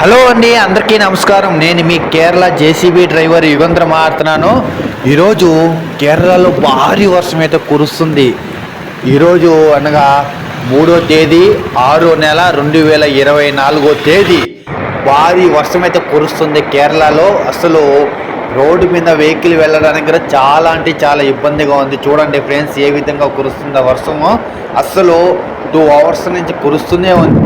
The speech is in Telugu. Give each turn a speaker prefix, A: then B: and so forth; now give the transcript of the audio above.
A: హలో అండి అందరికీ నమస్కారం. నేను మీ కేరళ జేసీబీ డ్రైవర్ యుగంధ్ర మాట్లాడుతున్నాను. ఈరోజు కేరళలో భారీ వర్షం అయితే కురుస్తుంది. ఈరోజు అనగా మూడో తేదీ ఆరో నెల రెండు వేల ఇరవై నాలుగో తేదీ భారీ వర్షం అయితే కురుస్తుంది కేరళలో. అసలు రోడ్డు మీద వెహికల్ వెళ్ళడానికి కూడా చాలా అంటే చాలా ఇబ్బందిగా ఉంది. చూడండి ఫ్రెండ్స్ ఏ విధంగా కురుస్తుందో వర్షము. అస్సలు టూ అవర్స్ నుంచి కురుస్తూనే ఉంది.